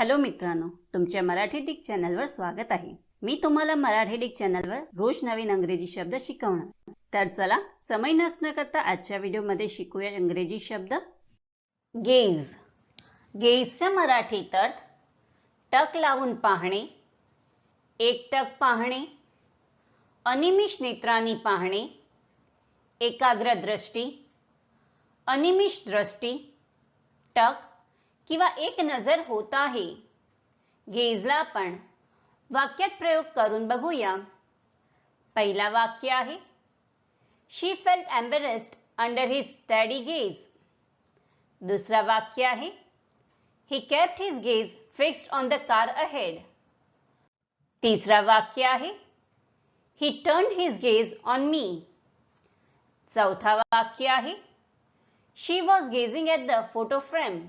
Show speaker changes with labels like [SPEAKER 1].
[SPEAKER 1] Hello मित्रांनो तुमच्या Marathi Dick चॅनलवर स्वागत आहे. मी तुम्हाला मराठी डिक चॅनलवर रोज नवीन अंग्रेजी शब्द शिकवणार. तर चला समय नसणं करता आजच्या व्हिडिओमध्ये शिकूया इंग्रजी शब्द. गेज. गेजच्या मराठीत अर्थ टक लावून पाहणे एकटक पाहणे अनिमिष नेत्रांनी पाहणे एकाग्र दृष्टी अनिमिष दृष्टी टक किंवा एक नजर होत आहे. गेजला आपण. वाक्यात प्रयोग करून बघूया. पहिला वाक्य आहे. She felt embarrassed under his study gaze दुसरा वाक्य आहे. He kept his gaze fixed on the car ahead तिसरा वाक्य आहे. He turn his gaze on me चौथा वाक्य आहे. She was gazing at the photo frame